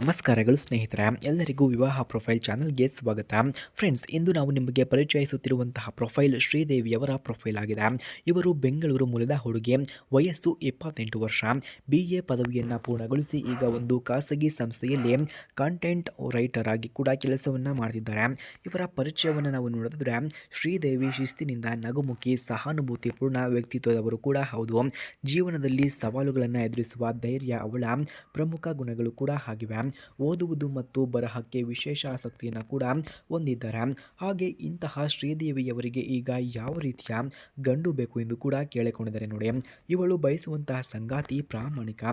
ನಮಸ್ಕಾರಗಳು ಸ್ನೇಹಿತರೆ, ಎಲ್ಲರಿಗೂ ವಿವಾಹ ಪ್ರೊಫೈಲ್ ಚಾನಲ್ಗೆ ಸ್ವಾಗತ. ಫ್ರೆಂಡ್ಸ್, ಇಂದು ನಾವು ನಿಮಗೆ ಪರಿಚಯಿಸುತ್ತಿರುವಂತಹ ಪ್ರೊಫೈಲ್ ಶ್ರೀದೇವಿಯವರ ಪ್ರೊಫೈಲ್ ಆಗಿದೆ. ಇವರು ಬೆಂಗಳೂರು ಮೂಲದ ಹುಡುಗಿ, ವಯಸ್ಸು ಇಪ್ಪತ್ತೆಂಟು ವರ್ಷ. ಬಿ ಎ ಪದವಿಯನ್ನು ಪೂರ್ಣಗೊಳಿಸಿ ಈಗ ಒಂದು ಖಾಸಗಿ ಸಂಸ್ಥೆಯಲ್ಲಿ ಕಾಂಟೆಂಟ್ ರೈಟರ್ ಆಗಿ ಕೂಡ ಕೆಲಸವನ್ನು ಮಾಡ್ತಿದ್ದಾರೆ. ಇವರ ಪರಿಚಯವನ್ನು ನಾವು ನೋಡಿದ್ರೆ, ಶ್ರೀದೇವಿ ಶಿಸ್ತಿನಿಂದ ನಗುಮುಖಿ, ಸಹಾನುಭೂತಿಪೂರ್ಣ ವ್ಯಕ್ತಿತ್ವದವರು ಕೂಡ ಹೌದು. ಜೀವನದಲ್ಲಿ ಸವಾಲುಗಳನ್ನು ಎದುರಿಸುವ ಧೈರ್ಯ ಅವಳ ಪ್ರಮುಖ ಗುಣಗಳು ಕೂಡ ಆಗಿವೆ. ಓದುವುದು ಮತ್ತು ಬರಹಕ್ಕೆ ವಿಶೇಷ ಆಸಕ್ತಿಯನ್ನು ಕೂಡ ಹೊಂದಿದ್ದಾರೆ. ಹಾಗೆ ಇಂತಹ ಶ್ರೀದೇವಿಯವರಿಗೆ ಈಗ ಯಾವ ರೀತಿಯ ಗಂಡು ಬೇಕು ಎಂದು ಕೂಡ ಕೇಳಿಕೊಂಡಿದ್ದಾರೆ ನೋಡಿ. ಇವಳು ಬಯಸುವಂತಹ ಸಂಗಾತಿ ಪ್ರಾಮಾಣಿಕ,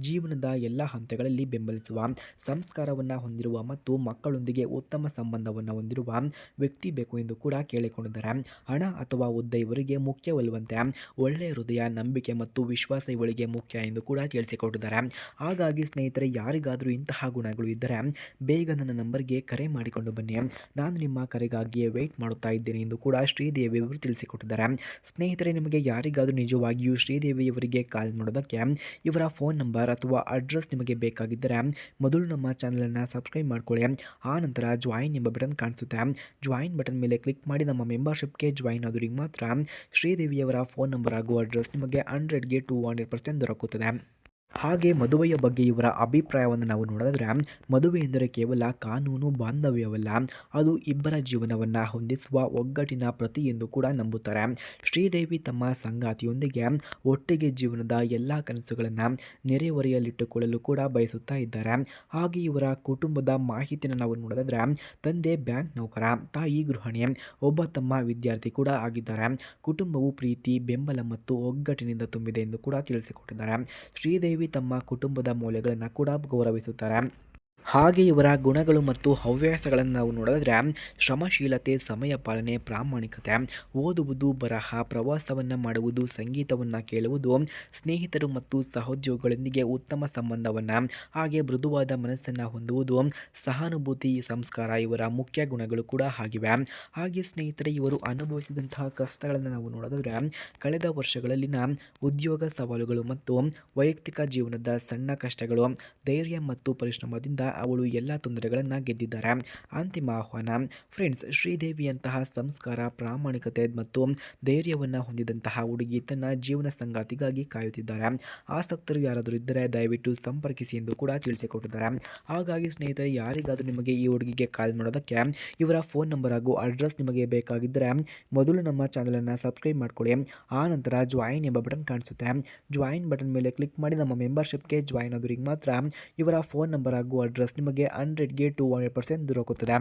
ಜೀವನದ ಎಲ್ಲ ಹಂತಗಳಲ್ಲಿ ಬೆಂಬಲಿಸುವ, ಸಂಸ್ಕಾರವನ್ನು ಹೊಂದಿರುವ ಮತ್ತು ಮಕ್ಕಳೊಂದಿಗೆ ಉತ್ತಮ ಸಂಬಂಧವನ್ನು ಹೊಂದಿರುವ ವ್ಯಕ್ತಿ ಬೇಕು ಎಂದು ಕೂಡ ಕೇಳಿಕೊಂಡಿದ್ದಾರೆ. ಹಣ ಅಥವಾ ಹುದ್ದೆ ಇವರಿಗೆ ಮುಖ್ಯವಲ್ಲವಂತೆ ಒಳ್ಳೆಯ ಹೃದಯ, ನಂಬಿಕೆ ಮತ್ತು ವಿಶ್ವಾಸ ಇವಳಿಗೆ ಮುಖ್ಯ ಎಂದು ಕೂಡ ತಿಳಿಸಿಕೊಟ್ಟಿದ್ದಾರೆ. ಹಾಗಾಗಿ ಸ್ನೇಹಿತರೆ, ಯಾರಿಗಾದರೂ ಇಂತಹ ಗುಣಗಳು ಇದ್ದರೆ ಬೇಗ ನನ್ನ ನಂಬರ್ಗೆ ಕರೆ ಮಾಡಿಕೊಂಡು ಬನ್ನಿ. ನಾನು ನಿಮ್ಮ ಕರೆಗಾಗಿಯೇ ವೆಯ್ಟ್ ಮಾಡುತ್ತಾ ಇದ್ದೇನೆ ಎಂದು ಕೂಡ ಶ್ರೀದೇವಿಯವರು ತಿಳಿಸಿಕೊಟ್ಟಿದ್ದಾರೆ. ಸ್ನೇಹಿತರೆ, ನಿಮಗೆ ಯಾರಿಗಾದರೂ ನಿಜವಾಗಿಯೂ ಶ್ರೀದೇವಿಯವರಿಗೆ ಕಾಲ್ ಮಾಡೋದಕ್ಕೆ ಇವರ ಫೋನ್ ನಂಬರ್ ಅಥವಾ ಅಡ್ರೆಸ್ ನಿಮಗೆ ಬೇಕಾಗಿದ್ದರೆ ಮೊದಲು ನಮ್ಮ ಚಾನಲನ್ನು ಸಬ್ಸ್ಕ್ರೈಬ್ ಮಾಡ್ಕೊಳ್ಳಿ. ಆ ನಂತರ ಜಾಯಿನ್ ಎಂಬ ಬಟನ್ ಕಾಣಿಸುತ್ತೆ. ಜಾಯಿನ್ ಬಟನ್ ಮೇಲೆ ಕ್ಲಿಕ್ ಮಾಡಿ ನಮ್ಮ ಮೆಂಬರ್ಶಿಪ್ಗೆ ಜಾಯಿನ್ ಆದವರಿಗೆ ಮಾತ್ರ ಶ್ರೀದೇವಿಯವರ ಫೋನ್ ನಂಬರ್ ಹಾಗೂ ಅಡ್ರೆಸ್ ನಿಮಗೆ ಹಂಡ್ರೆಡ್ಗೆ ಟು ಹಂಡ್ರೆಡ್ ಪರ್ಸೆಂಟ್ ದೊರಕುತ್ತದೆ. ಹಾಗೆ ಮದುವೆಯ ಬಗ್ಗೆ ಇವರ ಅಭಿಪ್ರಾಯವನ್ನು ನಾವು ನೋಡಿದ್ರೆ, ಮದುವೆ ಎಂದರೆ ಕೇವಲ ಕಾನೂನು ಬಾಂಧವ್ಯವಲ್ಲ, ಅದು ಇಬ್ಬರ ಜೀವನವನ್ನು ಹೊಂದಿಸುವ ಒಗ್ಗಟ್ಟಿನ ಪ್ರತಿ ಎಂದು ಕೂಡ ನಂಬುತ್ತಾರೆ. ಶ್ರೀದೇವಿ ತಮ್ಮ ಸಂಗಾತಿಯೊಂದಿಗೆ ಒಟ್ಟಿಗೆ ಜೀವನದ ಎಲ್ಲ ಕನಸುಗಳನ್ನು ನೆರೆಹೊರೆಯಲ್ಲಿಟ್ಟುಕೊಳ್ಳಲು ಕೂಡ ಬಯಸುತ್ತಾ ಇದ್ದಾರೆ. ಹಾಗೆ ಇವರ ಕುಟುಂಬದ ಮಾಹಿತಿಯನ್ನು ನಾವು ನೋಡಿದ್ರೆ, ತಂದೆ ಬ್ಯಾಂಕ್ ನೌಕರ, ತಾಯಿ ಗೃಹಿಣಿ, ಒಬ್ಬ ತಮ್ಮ ವಿದ್ಯಾರ್ಥಿ ಕೂಡ ಆಗಿದ್ದಾರೆ. ಕುಟುಂಬವು ಪ್ರೀತಿ, ಬೆಂಬಲ ಮತ್ತು ಒಗ್ಗಟ್ಟಿನಿಂದ ತುಂಬಿದೆ ಎಂದು ಕೂಡ ತಿಳಿಸಿಕೊಟ್ಟಿದ್ದಾರೆ. ಶ್ರೀದೇವಿ ತಮ್ಮ ಕುಟುಂಬದ ಮೌಲ್ಯಗಳನ್ನು ಕೂಡ ಗೌರವಿಸುತ್ತಾರೆ. ಹಾಗೆ ಇವರ ಗುಣಗಳು ಮತ್ತು ಹವ್ಯಾಸಗಳನ್ನು ನಾವು ನೋಡಿದ್ರೆ ಶ್ರಮಶೀಲತೆ, ಸಮಯ ಪಾಲನೆ, ಪ್ರಾಮಾಣಿಕತೆ, ಓದುವುದು, ಬರಹ, ಪ್ರವಾಸವನ್ನು ಮಾಡುವುದು, ಸಂಗೀತವನ್ನು ಕೇಳುವುದು, ಸ್ನೇಹಿತರು ಮತ್ತು ಸಹೋದ್ಯೋಗಿಗಳೊಂದಿಗೆ ಉತ್ತಮ ಸಂಬಂಧವನ್ನು, ಹಾಗೆ ಮೃದುವಾದ ಮನಸ್ಸನ್ನು ಹೊಂದುವುದು, ಸಹಾನುಭೂತಿ, ಸಂಸ್ಕಾರ ಇವರ ಮುಖ್ಯ ಗುಣಗಳು ಕೂಡ ಆಗಿವೆ. ಹಾಗೆ ಸ್ನೇಹಿತರೆ, ಇವರು ಅನುಭವಿಸಿದಂತಹ ಕಷ್ಟಗಳನ್ನು ನಾವು ನೋಡಿದ್ರೆ ಕಳೆದ ವರ್ಷಗಳಲ್ಲಿನ ಉದ್ಯೋಗ ಸವಾಲುಗಳು ಮತ್ತು ವೈಯಕ್ತಿಕ ಜೀವನದ ಸಣ್ಣ ಕಷ್ಟಗಳು, ಧೈರ್ಯ ಮತ್ತು ಪರಿಶ್ರಮದಿಂದ ಅವಳು ಎಲ್ಲ ತೊಂದರೆಗಳನ್ನು ಗೆದ್ದಿದ್ದಾರೆ. ಅಂತಿಮ ಆಹ್ವಾನ ಫ್ರೆಂಡ್ಸ್ ಶ್ರೀದೇವಿಯಂತಹ ಸಂಸ್ಕಾರ, ಪ್ರಾಮಾಣಿಕತೆ ಮತ್ತು ಧೈರ್ಯವನ್ನು ಹೊಂದಿದಂತಹ ಹುಡುಗಿ ತನ್ನ ಜೀವನ ಸಂಗಾತಿಗಾಗಿ ಕಾಯುತ್ತಿದ್ದಾರೆ. ಆಸಕ್ತರು ಯಾರಾದರೂ ಇದ್ದರೆ ದಯವಿಟ್ಟು ಸಂಪರ್ಕಿಸಿ ಎಂದು ಕೂಡ ತಿಳಿಸಿಕೊಟ್ಟಿದ್ದಾರೆ. ಹಾಗಾಗಿ ಸ್ನೇಹಿತರೆ, ಯಾರಿಗಾದರೂ ನಿಮಗೆ ಈ ಹುಡುಗಿಗೆ ಕಾಲ್ ಮಾಡೋದಕ್ಕೆ ಇವರ ಫೋನ್ ನಂಬರ್ ಹಾಗೂ ಅಡ್ರೆಸ್ ನಿಮಗೆ ಬೇಕಾಗಿದ್ದರೆ ಮೊದಲು ನಮ್ಮ ಚಾನಲನ್ನು ಸಬ್ಸ್ಕ್ರೈಬ್ ಮಾಡ್ಕೊಳ್ಳಿ. ಆ ನಂತರ ಜಾಯಿನ್ ಎಂಬ ಬಟನ್ ಕಾಣಿಸುತ್ತೆ. ಜಾಯಿನ್ ಬಟನ್ ಮೇಲೆ ಕ್ಲಿಕ್ ಮಾಡಿ ನಮ್ಮ ಮೆಂಬರ್ಶಿಪ್ಗೆ ಜಾಯಿನ್ ಆದವರಿಗೆ ಮಾತ್ರ ಇವರ ಫೋನ್ ನಂಬರ್ ಹಾಗೂ ಅಡ್ರೆಸ್ ನಿಮಗೆ ಹಂಡ್ರೆಡ್ಗೆ ಟು ಹಂಡ್ರೆಡ್ ಪರ್ಸೆಂಟ್ ದೊರಕುತ್ತದೆ.